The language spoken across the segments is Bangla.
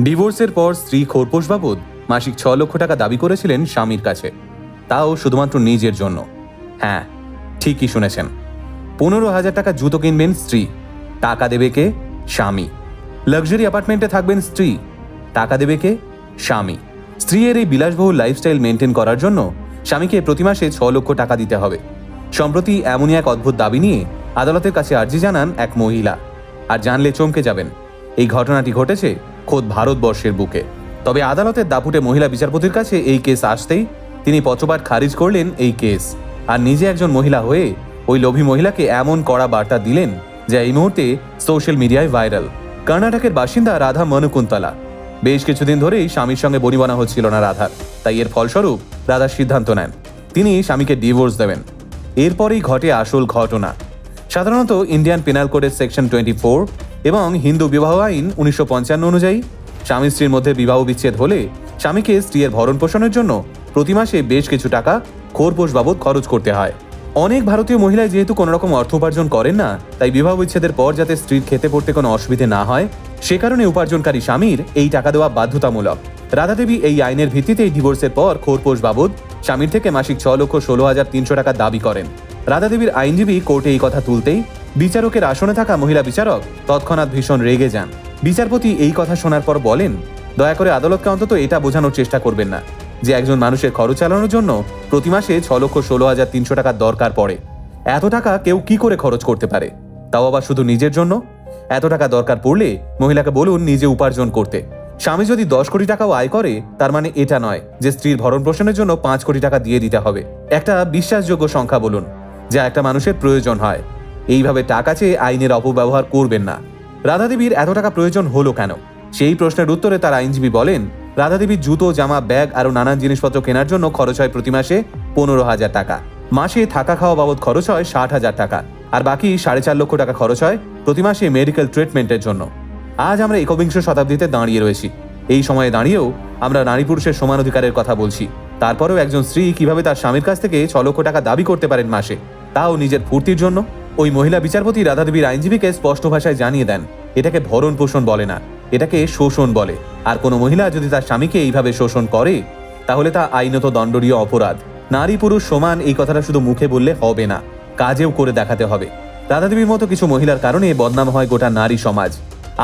ডিভোর্সের পর স্ত্রী খোরপোশ বাবদ মাসিক ছ লক্ষ টাকা দাবি করেছিলেন স্বামীর কাছে। তাও শুধুমাত্র নিজের জন্য। হ্যাঁ ঠিকই শুনেছেন। পনেরো হাজার টাকা জুতো কিনবেন স্ত্রী, টাকা দেবে কে? স্বামী। লাক্সারি অ্যাপার্টমেন্টে থাকবেন স্ত্রী, টাকা দেবে কে? স্বামী। স্ত্রীর এই বিলাসবহুল লাইফস্টাইল মেনটেন করার জন্য স্বামীকে প্রতি মাসে ছ লক্ষ টাকা দিতে হবে। সম্প্রতি এমনই এক অদ্ভুত দাবি নিয়ে আদালতের কাছে আর্জি জানান এক মহিলা। আর জানলে চমকে যাবেন। এই ঘটনাটি ঘটেছে খোদ ভারতবর্ষের বুকে। তবে আদালতের দাপুটে মহিলা বিচারপতির কাছে এই কেস আসতেই তিনি পচবার খারিজ করলেন এই কেস। আর নিজে একজন মহিলা হয়ে ওই লোভী মহিলাকে এমন কড়া বার্তা দিলেন যা এই মুহূর্তে সোশ্যাল মিডিয়ায় ভাইরাল। কর্ণাটকের বাসিন্দা রাধা মনুকুন্তলা। বেশ কিছুদিন ধরেই স্বামীর সঙ্গে বনিবনা হচ্ছিল না রাধার। তাই এর ফলস্বরূপ রাধা সিদ্ধান্ত নেন। তিনি স্বামীকে ডিভোর্স দেবেন। এরপরেই ঘটে আসল ঘটনা। সাধারণত ইন্ডিয়ান পেনাল কোডের সেকশন টোয়েন্টি ফোর এবং হিন্দু বিবাহ আইন উনিশশো পঞ্চান্ন অনুযায়ী, স্বামী স্ত্রীর মধ্যে বিবাহ বিচ্ছেদ হলে স্বামীকে স্ত্রীর ভরণ পোষণের জন্য প্রতি মাসে বেশ কিছু টাকা খোরপোশ বাবদ খরচ করতে হয়। অনেক ভারতীয় মহিলাই যেহেতু কোনো রকম অর্থ উপার্জন করেন না, তাই বিবাহ বিচ্ছেদের পর যাতে স্ত্রীর খেতে পড়তে কোনো অসুবিধে না হয়, সে কারণে উপার্জনকারী স্বামীর এই টাকা দেওয়া বাধ্যতামূলক। রাধাদেবী এই আইনের ভিত্তিতেই ডিভোর্সের পর খোরপোশ বাবদ স্বামীর থেকে মাসিক ছ লক্ষ ষোলো হাজার তিনশো টাকা দাবি করেন। রাধাদেবীর আইনজীবী কোর্টে এই কথা তুলতেই বিচারকের আসনে থাকা মহিলা বিচারক তৎক্ষণাৎ ভীষণ রেগে যান। বিচারপতি এই কথা শোনার পর বলেন, দয়া করে আদালতকে অন্তত এটা বোঝানোর চেষ্টা করবেন না, যে একজন মানুষের খরচ চালানোর জন্য প্রতি মাসে ছ লক্ষ ষোলো হাজার তিনশো টাকার দরকার পড়ে। এত টাকা কেউ কি করে খরচ করতে পারে? তাও আবার শুধু নিজের জন্য? এত টাকা দরকার পড়লে মহিলাকে বলুন নিজে উপার্জন করতে। স্বামী যদি দশ কোটি টাকাও আয় করে, তার মানে এটা নয় যে স্ত্রীর ভরণ পোষণের জন্য পাঁচ কোটি টাকা দিয়ে দিতে হবে। একটা বিশ্বাসযোগ্য সংখ্যা বলুন, যা একটা মানুষের প্রয়োজন হয়। এইভাবে টাকা চেয়ে আইনের অপব্যবহার করবেন না। রাধাদেবীর এত টাকা প্রয়োজন হলো কেন? সেই প্রশ্নের উত্তরে তার আইনজীবী বলেন, রাধাদেবীর জুতো, জামা, ব্যাগ আরও নানান জিনিসপত্র কেনার জন্য খরচ হয় প্রতি মাসে পনেরো হাজার টাকা। মাসে থাকা খাওয়া বাবদ খরচ হয় ষাট হাজার টাকা। আর বাকি সাড়ে চার লক্ষ টাকা খরচ হয় প্রতি মাসে মেডিকেল ট্রিটমেন্টের জন্য। আজ আমরা একবিংশ শতাব্দীতে দাঁড়িয়ে রয়েছি। এই সময়ে দাঁড়িয়েও আমরা নারী পুরুষের সমান অধিকারের কথা বলছি। তারপরেও একজন স্ত্রী কীভাবে তার স্বামীর কাছ থেকে ছ লক্ষ টাকা দাবি করতে পারেন মাসে, তাও নিজের ফুর্তির জন্য? ওই মহিলা বিচারপতি রাধাদেবীর আইনজীবীকে স্পষ্ট ভাষায় জানিয়ে দেন, এটাকে ভরণ পোষণ বলে না, এটাকে শোষণ বলে। আর কোনো মহিলা যদি তার স্বামীকে এইভাবে শোষণ করে, তাহলে তা আইনত দণ্ডনীয় অপরাধ। নারী পুরুষ সমান, এই কথাটা শুধু মুখে বললে হবে না, কাজেও করে দেখাতে হবে। রাধাদেবীর মতো কিছু মহিলার কারণে বদনাম হয় গোটা নারী সমাজ।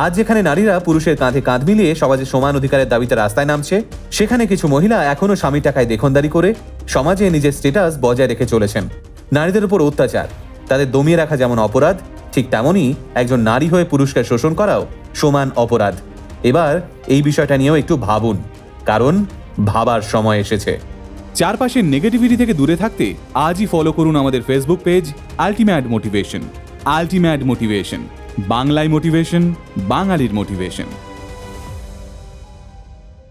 আজ যেখানে নারীরা পুরুষের কাঁধে কাঁধ মিলিয়ে সমাজে সমান অধিকারের দাবিতে রাস্তায় নামছে, সেখানে কিছু মহিলা এখনও স্বামী টাকায় দেখনদারি করে সমাজে নিজের স্টেটাস বজায় রেখে চলেছেন। নারীদের উপর অত্যাচার। তাদের দমিয়ে রাখা যেমন অপরাধ, ঠিক তেমনই একজন নারী হয়ে পুরুষকে শোষণ করাও সমান অপরাধ। এবার এই বিষয়টা নিয়েও একটু ভাবুন, কারণ ভাবার সময় এসেছে। চারপাশের নেগেটিভিটি থেকে দূরে থাকতে আজই ফলো করুন আমাদের Facebook page ultimate motivation ultimate motivation বাংলায় মোটিভেশন বাঙালির মোটিভেশন